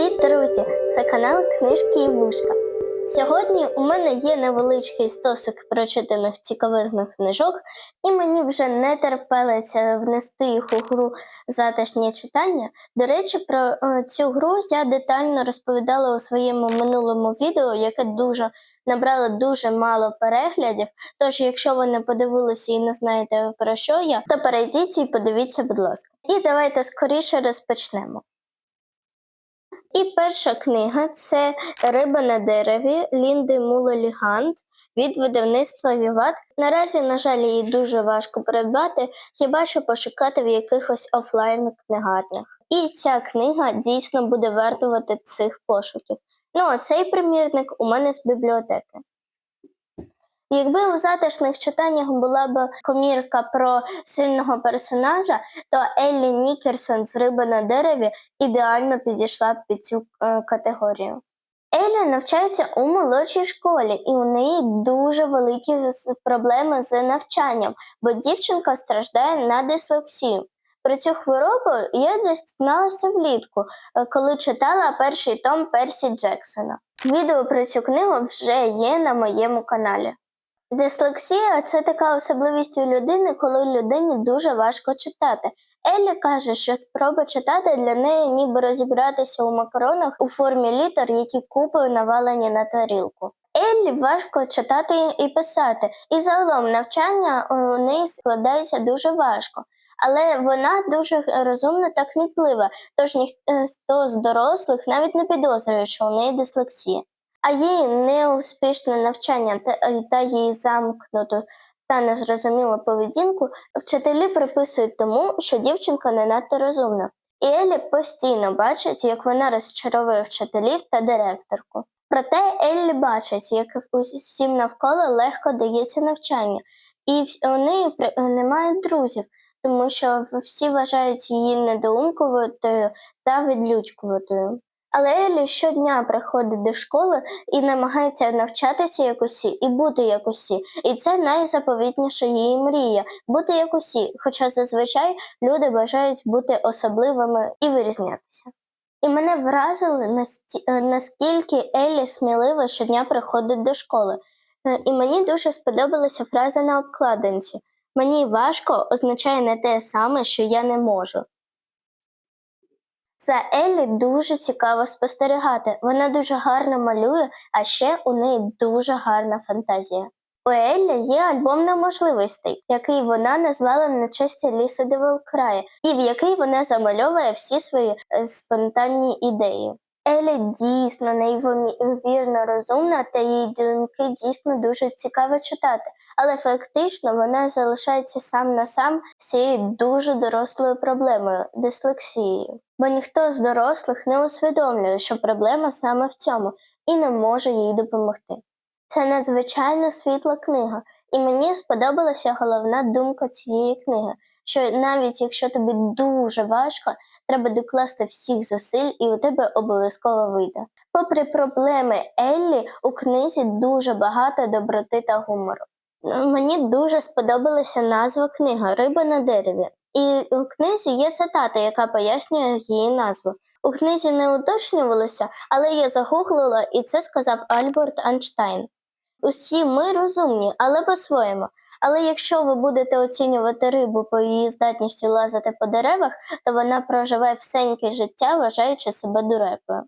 Привіт, друзі! Це канал Книжки і Вушка. Сьогодні у мене є невеличкий стосик прочитаних цікавизних книжок, і мені вже не терпелиться внести їх у гру затишні читання. До речі, про е, цю гру я детально розповідала у своєму минулому відео, яке дуже набрало дуже мало переглядів. Тож, якщо ви не подивилися і не знаєте про що я, то перейдіть і подивіться, будь ласка. І давайте скоріше розпочнемо. І перша книга це Риба на дереві Лінди Мулелігант від видавництва Віват. Наразі, на жаль, її дуже важко придбати, хіба що пошукати в якихось офлайн книгарнях. І ця книга дійсно буде вартувати цих пошуків. Ну а цей примірник у мене з бібліотеки. Якби у затишних читаннях була б комірка про сильного персонажа, то Еллі Нікерсон з риби на дереві ідеально підійшла б під цю е, категорію. Елля навчається у молодшій школі, і у неї дуже великі проблеми з навчанням, бо дівчинка страждає на дислексію. Про цю хворобу я дізналася влітку, е, коли читала перший том Персі Джексона. Відео про цю книгу вже є на моєму каналі. Дислексія це така особливість у людини, коли людині дуже важко читати. Еллі каже, що спроба читати для неї ніби розібратися у макаронах у формі літер, які купою навалені на тарілку. Еллі важко читати і писати, і загалом навчання у неї складається дуже важко. Але вона дуже розумна та кмітлива, тож ніхто з дорослих навіть не підозрює, що у неї дислексія. А її неуспішне навчання та, е, та її замкнуту та незрозумілу поведінку вчителі приписують тому, що дівчинка не надто розумна. І Елі постійно бачить, як вона розчаровує вчителів та директорку. Проте Еллі бачить, як усім навколо легко дається навчання, і вс- у неї при- е, немає друзів, тому що всі вважають її недоумкуватою та відлючкуватою. Але Елі щодня приходить до школи і намагається навчатися як усі і бути як усі. І це найзаповітніша її мрія бути як усі, хоча зазвичай люди бажають бути особливими і вирізнятися. І мене вразило е, наскільки Еллі сміливо щодня приходить до школи. Е, І мені дуже сподобалася фраза на обкладинці: Мені важко означає не те саме, що я не можу. За Еллі дуже цікаво спостерігати. Вона дуже гарно малює, а ще у неї дуже гарна фантазія. У Еллі є альбом неможливостей, який вона назвала на честь ліса краю, і в який вона замальовує всі свої е, спонтанні ідеї. Еллі дійсно неймовірно розумна, та її думки дійсно дуже цікаво читати, але фактично вона залишається сам на сам з цією дуже дорослою проблемою дислексією. Бо ніхто з дорослих не усвідомлює, що проблема саме в цьому, і не може їй допомогти. Це надзвичайно світла книга, і мені сподобалася головна думка цієї книги, що навіть якщо тобі дуже важко, треба докласти всіх зусиль, і у тебе обов'язково вийде. Попри проблеми Еллі, у книзі дуже багато доброти та гумору. Мені дуже сподобалася назва книги Риба на дереві. І у книзі є цитата, яка пояснює її назву. У книзі не уточнювалося, але я загуглила, і це сказав Альберт Einstein. Усі ми розумні, але по-своєму. Але якщо ви будете оцінювати рибу по її здатністю лазити по деревах, то вона проживе всеньке життя, вважаючи себе дурепою.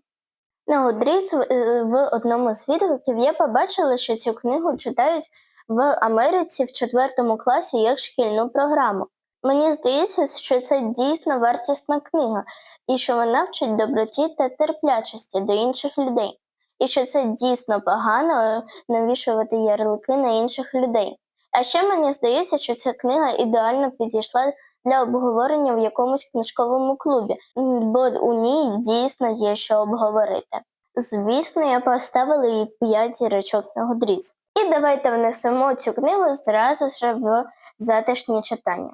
На Goodreads в- в одному з відгуків я побачила, що цю книгу читають в Америці в четвертому класі як шкільну програму. Мені здається, що це дійсно вартісна книга, і що вона вчить доброті та терплячості до інших людей, і що це дійсно погано навішувати ярлики на інших людей. А ще мені здається, що ця книга ідеально підійшла для обговорення в якомусь книжковому клубі, бо у ній дійсно є що обговорити. Звісно, я поставила їй 5 зірочок на Goodreads. І давайте внесемо цю книгу зразу ж в затишні читання.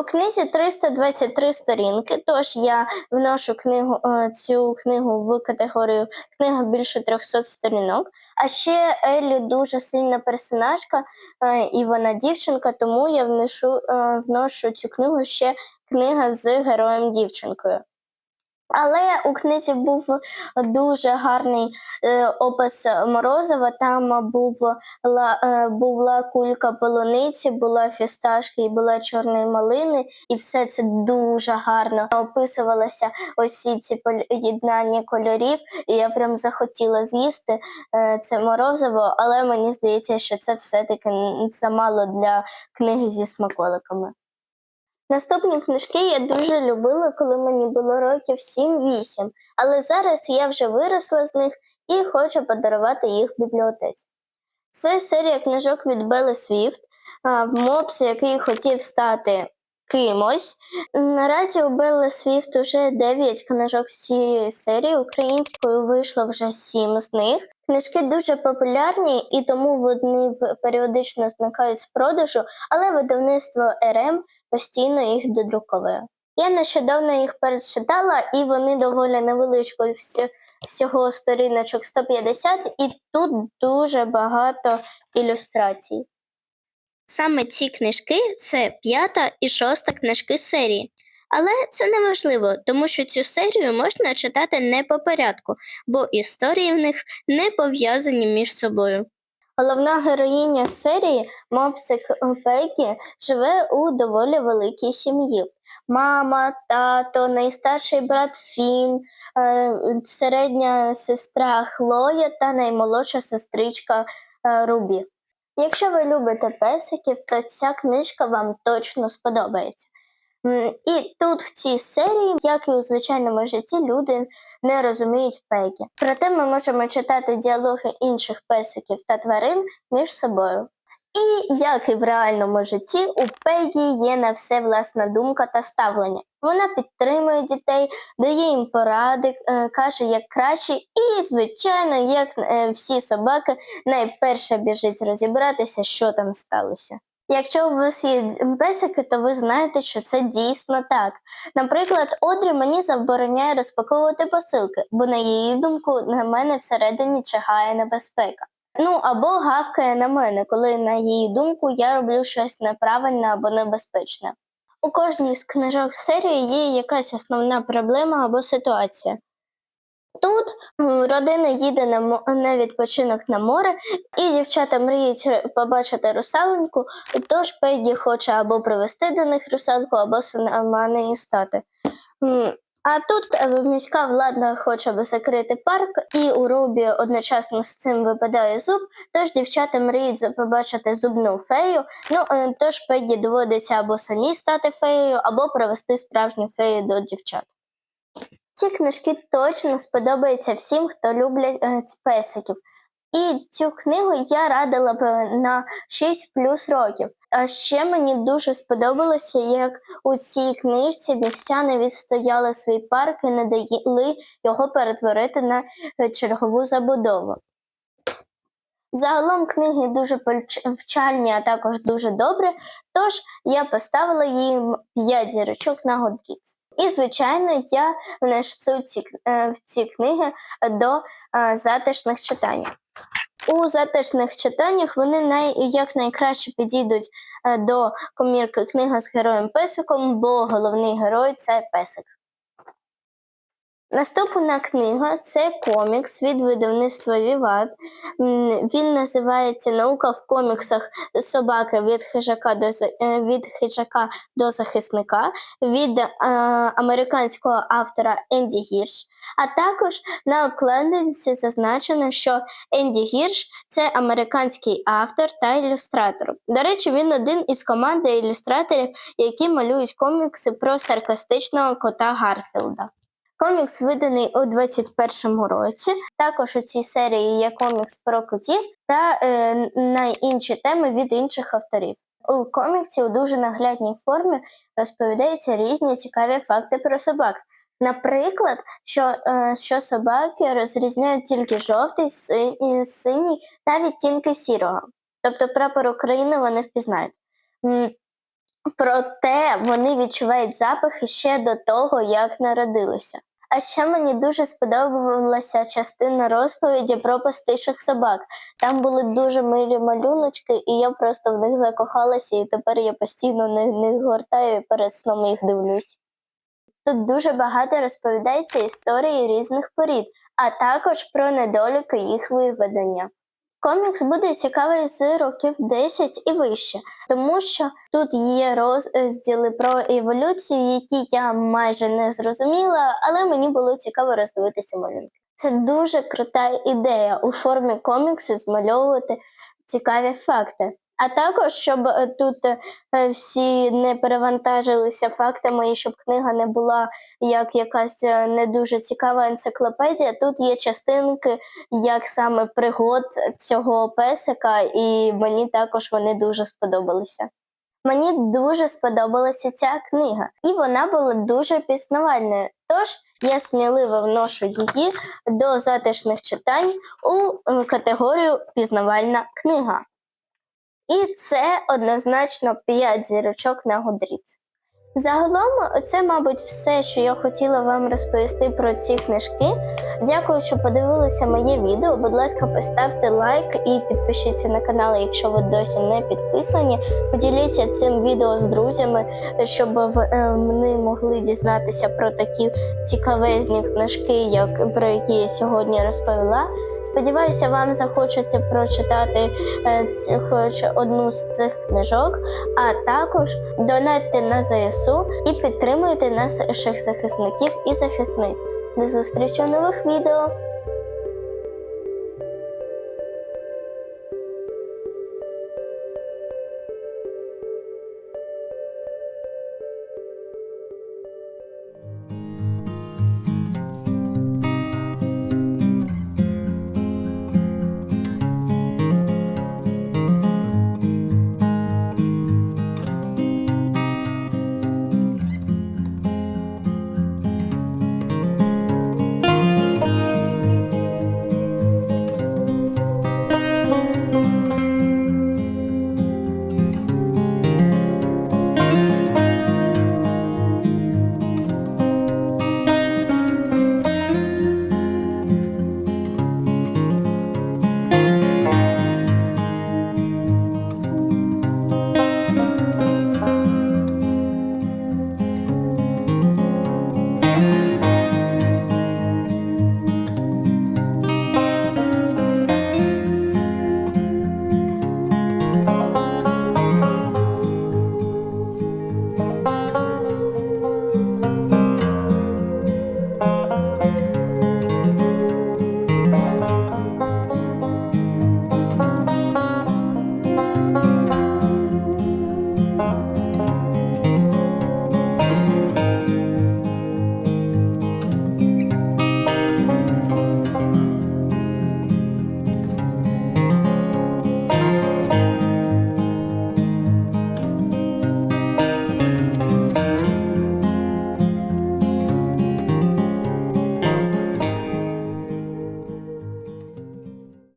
У книзі 323 сторінки, тож я вношу книгу, е, цю книгу в категорію книга більше 300 сторінок. А ще Еллі дуже сильна персонажка, е, і вона дівчинка, тому я вношу, е, вношу цю книгу ще книга з героєм дівчинкою. Але у книзі був дуже гарний е, опис морозива. Там був ла, е, була кулька полуниці, була фісташки і була чорної малини, і все це дуже гарно описувалося усі ці поєднання кольорів. І я прям захотіла з'їсти е, це морозиво, але мені здається, що це все-таки замало для книги зі смаколиками. Наступні книжки я дуже любила, коли мені було років 7-8, але зараз я вже виросла з них і хочу подарувати їх бібліотеці. Це серія книжок від Белли Свіфт, мопс, який хотів стати кимось. Наразі у Белли Свіфт уже 9 книжок з цієї серії, українською вийшло вже 7 з них. Книжки дуже популярні і тому вони періодично зникають з продажу, але видавництво РМ постійно їх додруковує. Я нещодавно їх перечитала, і вони доволі невеличко, всього сторіночок 150, і тут дуже багато ілюстрацій. Саме ці книжки це п'ята і шоста книжки серії. Але це не важливо, тому що цю серію можна читати не по порядку, бо історії в них не пов'язані між собою. Головна героїня серії Мопсик Пегі живе у доволі великій сім'ї. Мама, тато, найстарший брат Фін, е, середня сестра Хлоя та наймолодша сестричка е, Рубі. Якщо ви любите песиків, то ця книжка вам точно сподобається. І тут в цій серії, як і у звичайному житті, люди не розуміють Пегі. Проте ми можемо читати діалоги інших песиків та тварин між собою. І як і в реальному житті, у Пегі є на все власна думка та ставлення. Вона підтримує дітей, дає їм поради, е, каже, як краще, і, звичайно, як е, всі собаки, найперше біжить розібратися, що там сталося. Якщо у вас є песики, то ви знаєте, що це дійсно так. Наприклад, Одрі мені забороняє розпаковувати посилки, бо на її думку на мене всередині чигає небезпека. Ну або гавкає на мене, коли на її думку я роблю щось неправильне або небезпечне. У кожній з книжок серії є якась основна проблема або ситуація. Тут родина їде на, на відпочинок на море, і дівчата мріють побачити русаленьку, тож Педі хоче або привезти до них русалку, або сама неї стати. А тут е, міська влада хоче би закрити парк, і у Рубі одночасно з цим випадає зуб, тож дівчата мріють побачити зубну фею. Ну е, тож Педі доводиться або самі стати феєю, або привезти справжню фею до дівчат. Ці книжки точно сподобаються всім, хто люблять е, песиків. І цю книгу я радила б на 6 плюс років. А ще мені дуже сподобалося, як у цій книжці містяни відстояли свій парк і не дали його перетворити на е, чергову забудову. Загалом книги дуже повчальні, а також дуже добрі, тож я поставила їм 5 зірочок на Goodreads. І, звичайно, я внесу ці, е, в ці книги до е, затишних читань. У затишних читаннях вони най, якнайкраще підійдуть е, до комірки книга з героєм песиком, бо головний герой це песик. Наступна книга це комікс від видавництва Віват. Він називається Наука в коміксах собаки від хижака до е, від хижака до захисника від е, американського автора Енді Гірш. А також на обкладинці зазначено, що Енді Гірш це американський автор та ілюстратор. До речі, він один із команди ілюстраторів, які малюють комікси про саркастичного кота Гарфілда. Комікс виданий у 21-му році. Також у цій серії є комікс про котів та е, на інші теми від інших авторів. У коміксі у дуже наглядній формі розповідаються різні цікаві факти про собак. Наприклад, що, е, що собаки розрізняють тільки жовтий, синій, та відтінки сірого. Тобто прапор України вони впізнають. Проте вони відчувають запахи ще до того, як народилися. А ще мені дуже сподобалася частина розповіді про пастиших собак. Там були дуже милі малюночки, і я просто в них закохалася, і тепер я постійно на них гортаю і перед сном їх дивлюсь. Тут дуже багато розповідається історії різних порід, а також про недоліки їх виведення. Комікс буде цікавий з років 10 і вище, тому що тут є розділи про еволюцію, які я майже не зрозуміла, але мені було цікаво роздивитися малюнки. Це дуже крута ідея у формі коміксу змальовувати цікаві факти. А також, щоб е, тут е, всі не перевантажилися фактами, і щоб книга не була як якась е, не дуже цікава енциклопедія. Тут є частинки, як саме пригод цього песика, і мені також вони дуже сподобалися. Мені дуже сподобалася ця книга, і вона була дуже пізнавальною. Тож я сміливо вношу її до затишних читань у категорію пізнавальна книга. І це однозначно 5 зірочок на Goodreads. Загалом, це, мабуть, все, що я хотіла вам розповісти про ці книжки. Дякую, що подивилися моє відео. Будь ласка, поставте лайк і підпишіться на канал, якщо ви досі не підписані. Поділіться цим відео з друзями, щоб е, вони могли дізнатися про такі цікавезні книжки, як про які я сьогодні розповіла. Сподіваюся, вам захочеться прочитати е, хоч одну з цих книжок, а також донатьте на ЗСУ і підтримуйте наших захисників і захисниць. До зустрічі у нових відео!